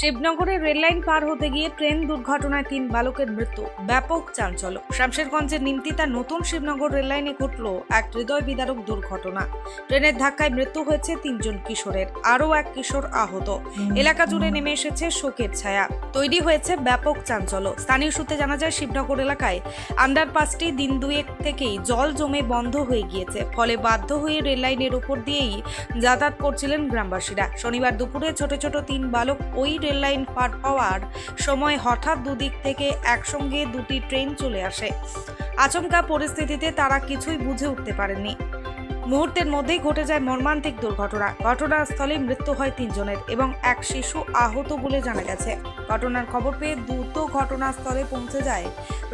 শিবনগরের rail line পার হতে গিয়ে train দুর্ঘটনায় তিন বালকের মৃত্যু। ব্যাপক চাঞ্চল্য। শামশেরগঞ্জের নিমতিতা নতুন শিবনগর রেললাইনে ঘটল এক হৃদয় বিদারক দুর্ঘটনা। ট্রেনের ধাক্কায় মৃত্যু হয়েছে তিনজন কিশোরের আরও এক কিশোর আহত। এলাকা জুড়ে নেমে এসেছে শোকের ছায়া। তৈরি হয়েছে ব্যাপক চাঞ্চল্য। স্থানীয় সূত্রে জানা যায় শিবনগর এলাকায় আন্ডারপাসটি দিন দুয়েক থেকেই জল জমে বন্ধ হয়ে গিয়েছে। ফলে বাধ্য হয়ে রেললাইনের উপর দিয়েই যাতায়াত করছিলেন গ্রামবাসীরা। শনিবার দুপুরে ছোট ছোট তিন বালক ওই রেললাইন পার পাওয়ার সময় হঠাৎ দুদিক থেকে একসঙ্গে দুটি ট্রেন চলে আসে। আচমকা পরিস্থিতিতে তারা কিছুই বুঝে উঠতে পারেননি। মুহূর্তের মধ্যেই ঘটে যায় মর্মান্তিক দুর্ঘটনা। ঘটনাস্থলে মৃত্যু হয় তিনজনের এবং এক শিশু আহত বলে জানা গেছে। ঘটনার খবর পেয়ে দ্রুত ঘটনাস্থলে পৌঁছে যায়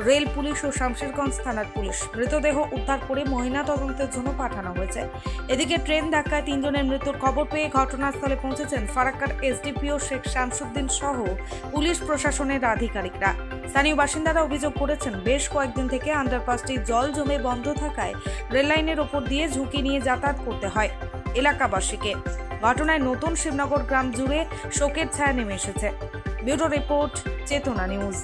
রেল, পুলিশ ও শামশেরগঞ্জ থানার পুলিশ। মৃতদেহ উদ্ধার করে মহিলা তদন্তের জন্য পাঠানো হয়েছে। এদিকে ট্রেন ধাক্কায় তিনজনের মৃত্যুর খবর পেয়ে ঘটনাস্থলে পৌঁছেছেন ফারাক্কার এসডিপিও শেখ শামসুদ্দিন সহ পুলিশ প্রশাসনের আধিকারিকরা। স্থানীয় বাসিন্দারা অভিযোগ করেছেন, বেশ কয়েকদিন থেকে আন্ডারপাসটি জল জমে বন্ধ থাকায় রেললাইনের ওপর দিয়ে ঝুঁকি নিয়ে যাতায়াত করতে হয় এলাকাবাসীকে। ঘটনায় নতুন শিবনগর গ্রাম জুড়ে শোকের ছায়া নেমে এসেছে। Bureau report, Chetana news.